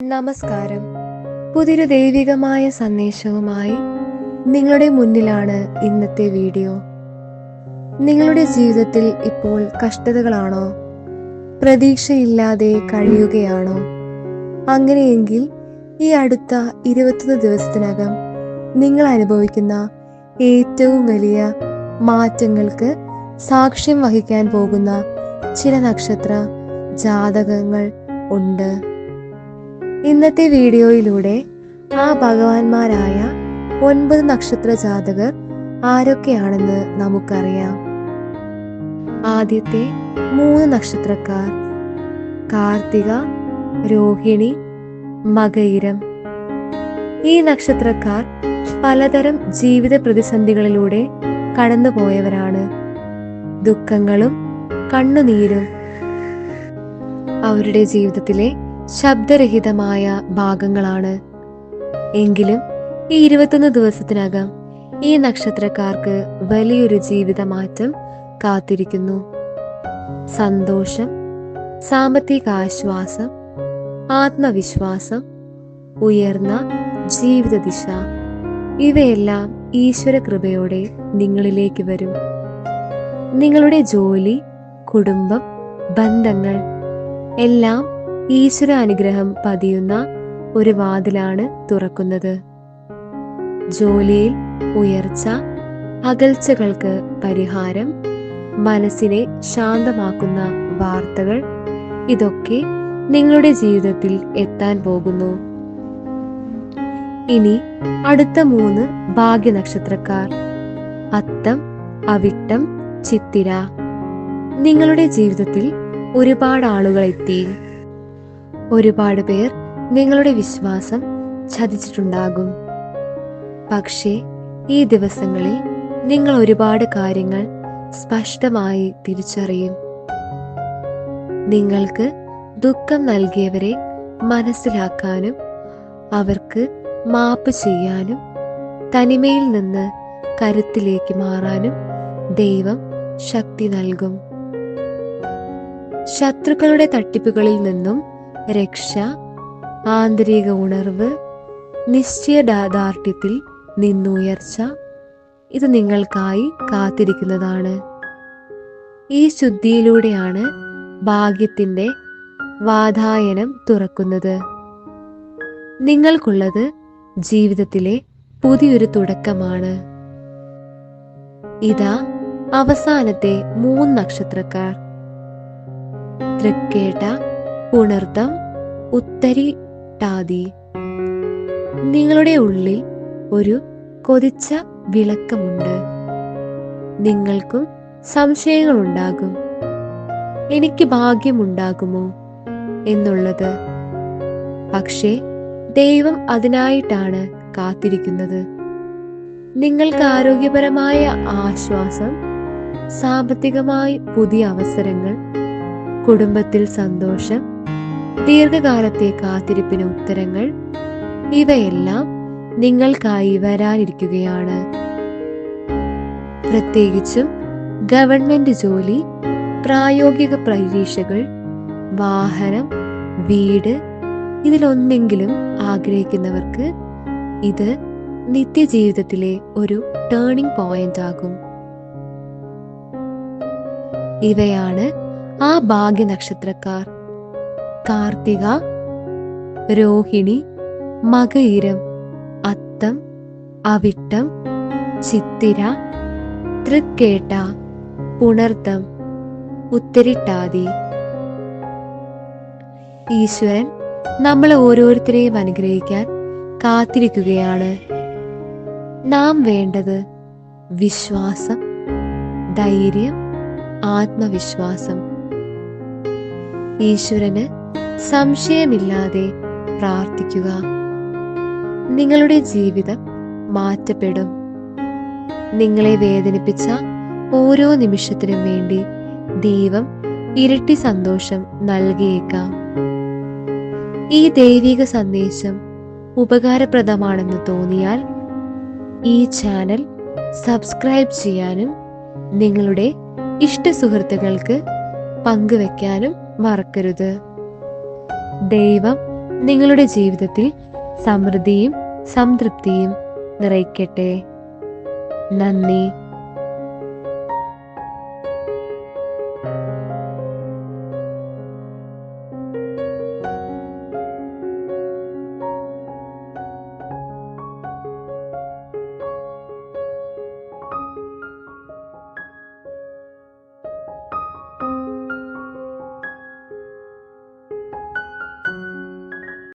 നമസ്കാരം. പുതിയൊരു ദൈവികമായ സന്ദേശവുമായി നിങ്ങളുടെ മുന്നിലാണ് ഇന്നത്തെ വീഡിയോ. നിങ്ങളുടെ ജീവിതത്തിൽ ഇപ്പോൾ കഷ്ടതകളാണോ? പ്രതീക്ഷയില്ലാതെ കഴിയുകയാണോ? അങ്ങനെയെങ്കിൽ ഈ അടുത്ത ഇരുപത്തൊന്ന് ദിവസത്തിനകം നിങ്ങൾ അനുഭവിക്കുന്ന ഏറ്റവും വലിയ മാറ്റങ്ങൾക്ക് സാക്ഷ്യം വഹിക്കാൻ പോകുന്ന ചില നക്ഷത്ര ജാതകങ്ങൾ ഉണ്ട്. ഇന്നത്തെ വീഡിയോയിലൂടെ ആ ഭഗവാന്മാരായ ഒൻപത് നക്ഷത്ര ജാതകർ ആരൊക്കെയാണെന്ന് നമുക്കറിയാം. ആദ്യത്തെ മൂന്ന് നക്ഷത്രക്കാർ. കാർത്തിക രോഹിണി മകയിരം. ഈ നക്ഷത്രക്കാർ പലതരം ജീവിത പ്രതിസന്ധികളിലൂടെ കടന്നുപോയവരാണ്. ദുഃഖങ്ങളും കണ്ണുനീരും. അവരുടെ ജീവിതത്തിലെ ശബ്ദരഹിതമായ ഭാഗങ്ങളാണ്. എങ്കിലും ഈ ഇരുപത്തൊന്ന് ദിവസത്തിനകം ഈ നക്ഷത്രക്കാർക്ക് വലിയൊരു ജീവിത മാറ്റം കാത്തിരിക്കുന്നു. സന്തോഷം സാമ്പത്തിക ആശ്വാസം ആത്മവിശ്വാസം ഉയർന്ന ജീവിത ദിശ ഇവയെല്ലാം ഈശ്വര കൃപയോടെ നിങ്ങളിലേക്ക് വരും. നിങ്ങളുടെ ജോലി കുടുംബം ബന്ധങ്ങൾ എല്ലാം ഈശ്വര അനുഗ്രഹം പതിയുന്ന ഒരു വാതിലാണ് തുറക്കുന്നത്. ജോലിയിൽ ഉയർച്ച അകൽച്ചകൾക്ക് പരിഹാരം മനസ്സിനെ ശാന്തമാക്കുന്ന വാർത്തകൾ ഇതൊക്കെ നിങ്ങളുടെ ജീവിതത്തിൽ എത്താൻ പോകുന്നു. ഇനി അടുത്ത മൂന്ന് ഭാഗ്യനക്ഷത്രക്കാർ. അത്തം അവിട്ടം ചിത്തിര. നിങ്ങളുടെ ജീവിതത്തിൽ ഒരുപാട് ആളുകൾ എത്തി ഒരുപാട് പേർ നിങ്ങളുടെ വിശ്വാസം ചതിച്ചിട്ടുണ്ടാകും. പക്ഷേ ഈ ദിവസങ്ങളിൽ നിങ്ങൾ ഒരുപാട് കാര്യങ്ങൾ സ്പഷ്ടമായി തിരിച്ചറിയും. നിങ്ങൾക്ക് ദുഃഖം നൽകിയവരെ മനസ്സിലാക്കാനും അവർക്ക് മാപ്പ് ചെയ്യാനും തനിമയിൽ നിന്ന് കരുത്തിലേക്ക് മാറാനും ദൈവം ശക്തി നൽകും. ശത്രുക്കളുടെ തട്ടിപ്പുകളിൽ നിന്നും രക്ഷ ആന്തരിക ഉണർവ് നിശ്ചയദാർഢ്യത്തിൽ നിന്നുയർച്ച ഇത് നിങ്ങൾക്കായി കാത്തിരിക്കുന്നതാണ്. ഈ ശുദ്ധിയിലൂടെയാണ് ഭാഗ്യത്തിന്റെ വാതായനം തുറക്കുന്നത്. നിങ്ങൾക്കുള്ളത് ജീവിതത്തിലെ പുതിയൊരു തുടക്കമാണ്. ഇതാ അവസാനത്തെ മൂന്ന് നക്ഷത്രക്കാർ തൃക്കേട്ട പുണർത്തം ഉത്തരിട്ടാതി. നിങ്ങളുടെ ഉള്ളിൽ ഒരു കൊതിച്ച വിളക്കമുണ്ട്. നിങ്ങൾക്കും സംശയങ്ങളുണ്ടാകും. എനിക്ക് ഭാഗ്യമുണ്ടാകുമോ എന്നുള്ളത്. പക്ഷേ ദൈവം അതിനായിട്ടാണ് കാത്തിരിക്കുന്നത്. നിങ്ങൾക്ക് ആരോഗ്യപരമായ ആശ്വാസം സാമ്പത്തികമായി പുതിയ അവസരങ്ങൾ കുടുംബത്തിൽ സന്തോഷം ദീർഘകാലത്തെ കാത്തിരിപ്പിന് ഉത്തരങ്ങൾ ഇവയെല്ലാം നിങ്ങൾക്കായി വരാനിരിക്കുകയാണ്. പ്രത്യേകിച്ചും ഗവൺമെന്റ് ജോലി പ്രായോഗിക പരീക്ഷകൾ വാഹനം വീട് ഇതിലൊന്നെങ്കിലും ആഗ്രഹിക്കുന്നവർക്ക് ഇത് നിത്യജീവിതത്തിലെ ഒരു ടേണിംഗ് പോയിന്റ് ആകും. ഇവയാണ് ആ ഭാഗ്യ നക്ഷത്രക്കാർ കാർത്തിക രോഹിണി മകയിരം അത്തം അവിട്ടം ചിത്തിര തൃക്കേട്ട പുണർത്തം ഉത്തരിട്ടാതി. ഈശ്വരൻ നമ്മളെ ഓരോരുത്തരെയും അനുഗ്രഹിക്കാൻ കാത്തിരിക്കുകയാണ്. നാം വേണ്ടത് വിശ്വാസം ധൈര്യം ആത്മവിശ്വാസം. ഈശ്വരന് സംശയമില്ലാതെ പ്രാർത്ഥിക്കുക. നിങ്ങളുടെ ജീവിതം മാറ്റപ്പെടും. നിങ്ങളെ വേദനിപ്പിച്ച ഓരോ നിമിഷത്തിനും വേണ്ടി ദൈവം ഇരട്ടി സന്തോഷം നൽകിയേക്കാം. ഈ ദൈവിക സന്ദേശം ഉപകാരപ്രദമാണെന്ന് തോന്നിയാൽ ഈ ചാനൽ സബ്സ്ക്രൈബ് ചെയ്യാനും നിങ്ങളുടെ ഇഷ്ട സുഹൃത്തുക്കൾക്ക് പങ്കുവെക്കാനും മറക്കരുത്. ദൈവം നിങ്ങളുടെ ജീവിതത്തിൽ സമൃദ്ധിയും സംതൃപ്തിയും നിറയ്ക്കട്ടെ. നന്ദി.